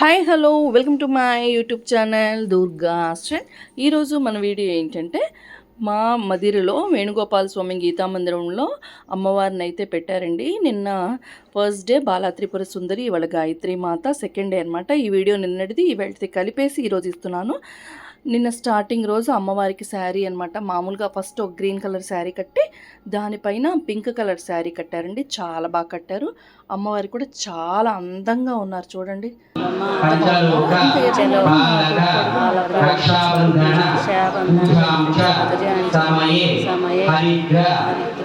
Hi hello welcome to my YouTube channel Durga ఆశ్రన్ ఈరోజు మన video ఏంటంటే మా మదిరిలో వేణుగోపాల స్వామి గీతా మందిరంలో అమ్మవారిని అయితే పెట్టారండి. నిన్న ఫస్ట్ డే బాలాత్రిపుర సుందరి ఇవాళ గాయత్రి మాత సెకండ్ డే అనమాట ఈ వీడియో నిన్నటిది ఇవాళది కలిపేసి ఈరోజు ఇస్తున్నాను. నిన్న స్టార్టింగ్ రోజు అమ్మవారికి శారీ అనమాట మామూలుగా ఫస్ట్ ఒక గ్రీన్ కలర్ శారీ కట్టి దానిపైన పింక్ కలర్ శారీ కట్టారండి. చాలా బాగా కట్టారు. అమ్మవారి కూడా చాలా అందంగా ఉన్నారు చూడండి.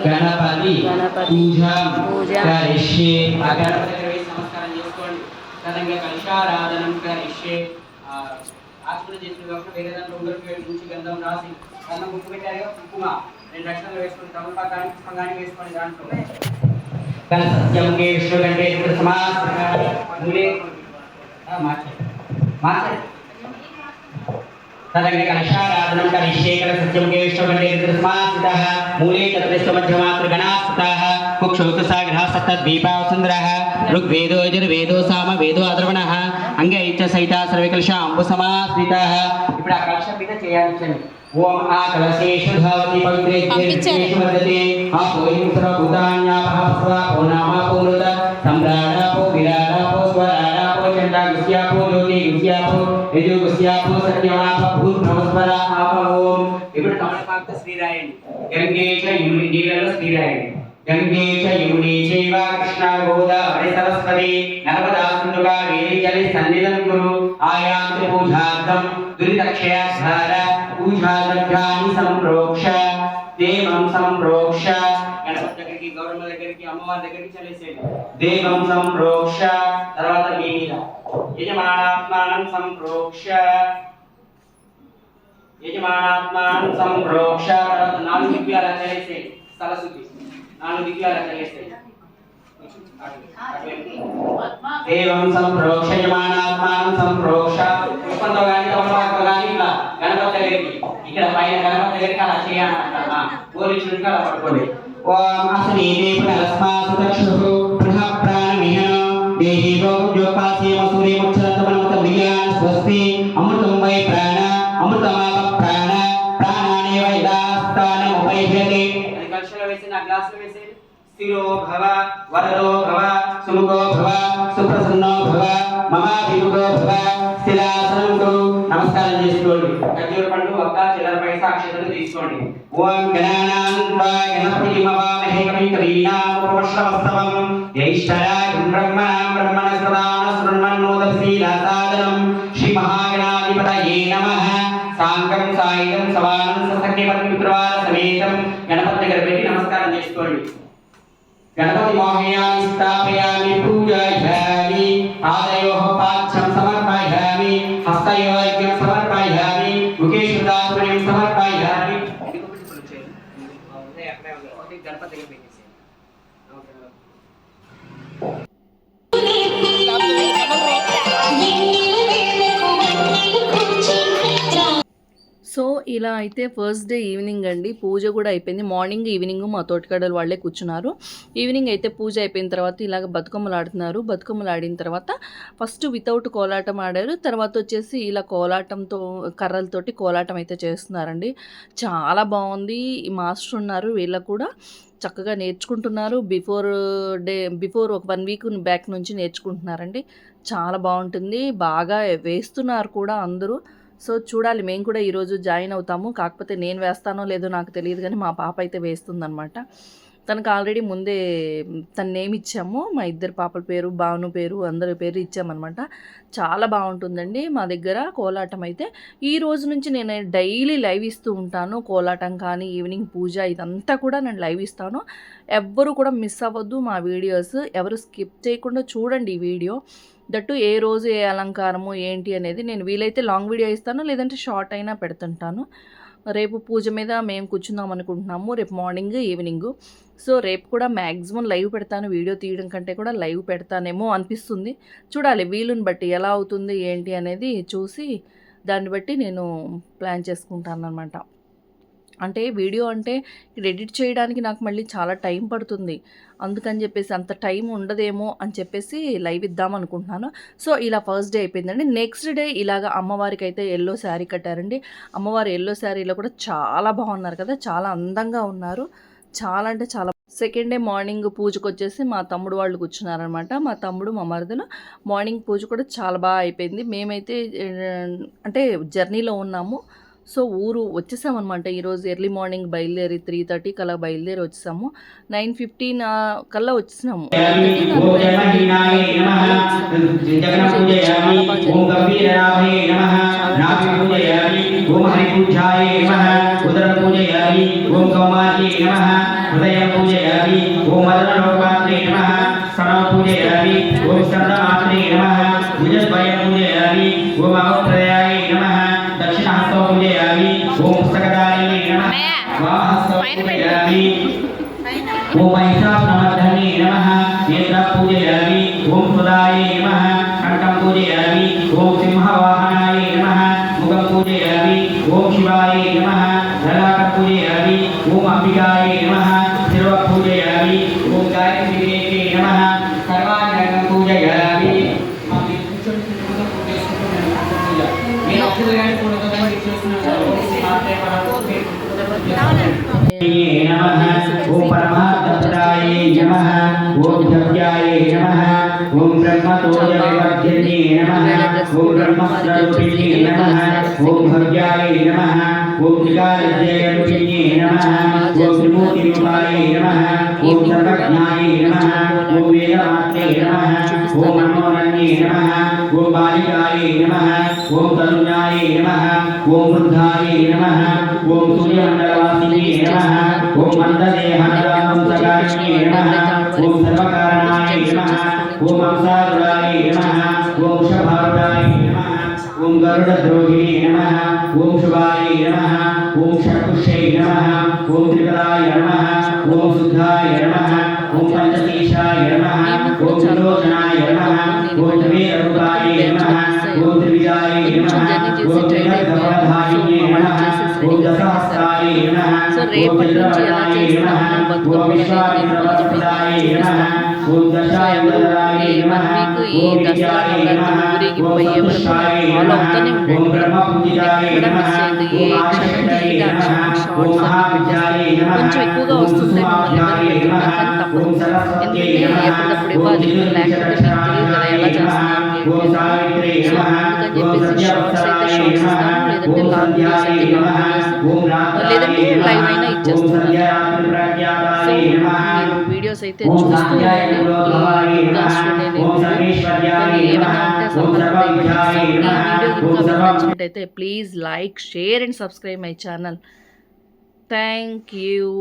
గణపతి పూజాం ఆచరణ అగరబత్తి చేసిన కాబట్టి వేరే దాంట్లో ఉండరు. ఉంచి గంధం రాసి గంధం ముక్కు పెట్టారు కుంకుమ రెండు లక్షలు వేసుకొని తమలపాకాన్ని పుష్పంగాన్ని వేసుకొని దాంట్లో. సత్యం తదగ్ని కలశారాధనం కరిష్యేకర సత్యం కేశవగణేంద్రస్మాస్థితः మూలే తత్రిష్టమధ్యమాతృగణాస్థితः కుక్షోకసాగ్రహస్తద్వీపా సుందరः ఋగ్వేదో యజుర్వేదో సామవేదో అద్రవణः అంగై చ సహిత సర్వకలశ అంబు సమాశ్రితः ఇప్పుడు ఆ కలశం మీద చేయాలి చండి ఓం ఆ కలశేషు ధావతి పవిత్రే జేషు వర్ధతే ఆ పోయిం సర్వభూతాన్యాపహస్వ ఓ నామ పూరుత సమ్రాడాపో విరాడాపో స్వరాడాపో చండా గుస్యాపో జ్యోతి గుస్యాపో యజు గుస్యాపో సత్యమాప భూర్ నమస్వర ఆప ఓం ఇప్పుడు తమలపాకు శ్రీరాయండి గంగే చ యముని నీళ్ళలో శ్రీరాయండి గంగే చ యముని చైవ కృష్ణ గోదావరి సరస్వతి నర్మదా సింధు వేలి జలి సన్నిధం కురు ఆయాంతి పూజార్థం దురితక్షయాధార పూజాద్రవ్యాన్ని సంప్రోక్ష దేవం సంప్రోక్ష గణపతి దగ్గరికి గౌరమ్మ దగ్గరికి అమ్మవారి దగ్గరికి చలేసేది దేవం సంప్రోక్ష తర్వాత మీ మీద యజమానాత్మానం సంప్రోక్ష యజమానాత్మానం సంప్రోక్ష తర్వాత నాలుగు దిక్కులు అలా చలేసేది స్థలశుద్ధి నాలుగు దిక్కులు అలా చలేసేది దేవం సంప్రోక్ష యజమానాత్మానం సంప్రోక్ష పుష్పంతో కానీ తమలపాకుతో కానీ ఇలా గణపతి దగ్గరికి. ఇక్కడ పైన గణపతి దగ్గరికి అలా చేయాలన్నమాట పోలీసుడికి అలా పట్టుకోండి ఓం అసనీ పునరస్మాసుతక్షు పునః ప్రాణమిహన దేహి గోపాసీమ సూర్యముచ్చరంతమనమత మిలియాన్ స్వస్తి అమృతం వై ప్రాణ అమృతమాప ప్రాణ ప్రాణానే వై దాస్తానం అది కలశలో వేసి నా గ్లాసులో వేసేది స్థిరో భవ వరదో భవ సుముఖో భవ సుప్రసన్నో భవ మమాభిముఖో భవ స్థిరాసనం కురు నమస్కారం చేసుకోండి. ఖర్జూర పండు ఒక్క చిల్లర పైసా అక్షతలు తీసుకోండి. ఓం గణానాం త్వా గణపతి మవామహే కవి కవీనాముపమశ్రవస్తవం జ్యేష్ఠరాజం బ్రహ్మణాం బ్రహ్మణ సదాన శృణ్వన్నోదశీలాసాదనం శ్రీ మహాగణాధిపతయే నమః. సాంగం సాయుధం సవానం ససఖ్యపతి మిత్రవార సమేతం. గణపతి దగ్గర పెట్టి నమస్కారం చేసుకోండి. గణపతి మోహయామి స్థాపయామి పూజయామి పాదయోః పాక్షం సమర్పయామి హస్తయోగ్యం సమర్పయామి ముఖేషు సమర్పయామి గణపతి పెట్టేసి సో ఇలా అయితే ఫస్ట్ డే ఈవినింగ్ అండి. పూజ కూడా అయిపోయింది. మార్నింగ్ ఈవినింగ్ మా తోటకడలు వాళ్ళే కూర్చున్నారు. ఈవినింగ్ అయితే పూజ అయిపోయిన తర్వాత ఇలాగ బతుకమ్మలు ఆడుతున్నారు. బతుకమ్మలు ఆడిన తర్వాత ఫస్ట్ వితౌట్ కోలాటం ఆడారు. తర్వాత వచ్చేసి ఇలా కోలాటంతో కర్రలతోటి కోలాటం అయితే చేస్తున్నారండి. చాలా బాగుంది. మాస్టర్ ఉన్నారు వీళ్ళకు కూడా. చక్కగా నేర్చుకుంటున్నారు. బిఫోర్ డే బిఫోర్ ఒక వన్ వీక్ బ్యాక్ నుంచి నేర్చుకుంటున్నారండి. చాలా బాగుంటుంది. బాగా వేస్తున్నారు కూడా అందరూ. సో చూడాలి మేము కూడా ఈరోజు జాయిన్ అవుతాము. కాకపోతే నేను వేస్తానో లేదో నాకు తెలియదు కానీ మా పాప అయితే వేస్తుందనమాట తనకు ఆల్రెడీ ముందే తన నేమ్ ఇచ్చాము. మా ఇద్దరు పాపల పేరు భాను పేరు అందరి పేరు ఇచ్చామన్నమాట. చాలా బాగుంటుందండి మా దగ్గర కోలాటం అయితే. ఈ రోజు నుంచి నేను డైలీ లైవ్ ఇస్తూ ఉంటాను. కోలాటం కానీ ఈవినింగ్ పూజ ఇదంతా కూడా నేను లైవ్ ఇస్తాను. ఎవ్వరు కూడా మిస్ అవ్వద్దు మా వీడియోస్. ఎవరు స్కిప్ చేయకుండా చూడండి ఈ వీడియో. దట్టు ఏ రోజు ఏ అలంకారము ఏంటి అనేది నేను వీలైతే లాంగ్ వీడియో ఇస్తాను లేదంటే షార్ట్ అయినా పెడుతుంటాను. రేపు పూజ మీద మేము కూర్చుందాం అనుకుంటున్నాము రేపు మార్నింగ్ ఈవినింగ్. సో రేపు కూడా మ్యాక్సిమం లైవ్ పెడతాను వీడియో తీయడం కంటే కూడా లైవ్ పెడతానేమో అనిపిస్తుంది. చూడాలి వీలుని బట్టి ఎలా అవుతుంది ఏంటి అనేది చూసి దాన్ని బట్టి నేను ప్లాన్ చేసుకుంటాను అనమాట అంటే వీడియో అంటే ఇది ఎడిట్ చేయడానికి నాకు మళ్ళీ చాలా టైం పడుతుంది. అందుకని చెప్పేసి అంత టైం ఉండదేమో అని చెప్పేసి లైవ్ ఇద్దాం అనుకుంటున్నాను. సో ఇలా ఫస్ట్ డే అయిపోయిందండి. నెక్స్ట్ డే ఇలాగ అమ్మవారికి అయితే ఎల్లో శారీ కట్టారండి. అమ్మవారు ఎల్లో శారీలో కూడా చాలా బాగున్నారు కదా చాలా అందంగా ఉన్నారు. చాలా అంటే చాలా సెకండ్ డే మార్నింగ్ పూజకు వచ్చేసి మా తమ్ముడు వాళ్ళు కూర్చున్నారనమాట. మా తమ్ముడు మా మరదలు. మార్నింగ్ పూజ కూడా చాలా బాగా అయిపోయింది. మేమైతే అంటే జర్నీలో ఉన్నాము. సో ఊరు వచ్చేసామన్నమాట. ఈరోజు ఎర్లీ మార్నింగ్ బయలుదేరి త్రీ థర్టీ కల్లా బయలుదేరి వచ్చేసాము. నైన్ ఫిఫ్టీన్ కల్లా వచ్చేసాము. ఓం పూజయామి ఓం నమః. భుజద్వయ పూజయామి నమః. ఓం పుస్తకదాయినే నమః వామహస్తో పూజయామి ఓం మహిషాసురమర్ధనే నమః. నేత్ర పూజయామి ఓం సుదాయ నమః. కంఠం పూజయామి ఓం సింహవాహనాయ నమః. ముఖం పూజయామి ఓం శివాయ నమః. లలాట పూజయామి ఓం అంబికాయ నమః. ఓం పరమాత్మపదాయ నమ ఓం ధవ్యాయ నమ ఓం బ్రహ్మతోయ వివర్ధినే నమ ఓం బ్రహ్మస్వరూపిణ్యే నమ ఓం భవ్యాయ నమ ఓం త్రికాలజయరూపిణే నమ ఓం త్రిమూర్తిరూపాయ నమ ఓం సర్వజ్ఞాయ నమ ఓం వేదమాత్రే నమః ఓం మనోరణ్యే నమః ఓం బాలికాయ నమః ఓం తరుణాయ నమః ఓం వృద్ధాయ నమః ఓం సూర్యమండలవాసినే నమః ఓం మందదేహాంతరాంసకారిణే నమః ఓం సర్వకారణాయ నమః ఓం అంసారుడాయ నమః ఓం శభారుడాయ నమః ఓం గరుడద్రోహిణే నమః ఓం శుభాయ నమః ఓం షట్పుష్యై నమః ఓం త్రికరాయ నమః ఓం శుద్ధాయ నమః ఓం పంచతీశాయ నమః ఓం త్రిలోచనాయ నమః ఓం త్రివేదరూపాయ నమః ఓం త్రివిజాయ నమః ఓం త్రిగర్భవధాయినే నమః ఓం దశహస్రాయ నమః సో రేపటి నుంచి చేస్తాము బతుకమ్మ విశ్వామిత్రవత్సదాయ నమః ఓం నమః ఓం విద్యాయ నమః ఓం సంతుష్టాయ నమః ఓం బ్రహ్మపూజితాయ నమః ఓం ఆదిశక్తయే నమః ఓం మహావిద్యాయ నమః కొంచెం ఎక్కువగా ఓం ఎవరు నమః। ఓం సరస్వత్యై నమః। ఓం ఓం సావిత్రి నమః ఓం సత్యవత్సరాయ నమః ఓం సంధ్యాయ అయితే నమః ఓం రాత్రాయ నమః ఓం సంధ్యారాత్రి సో ప్రజ్ఞాతాయ నమః వీడియోస్ అయితే నచ్చినట్టయితే please like share and subscribe my channel thank you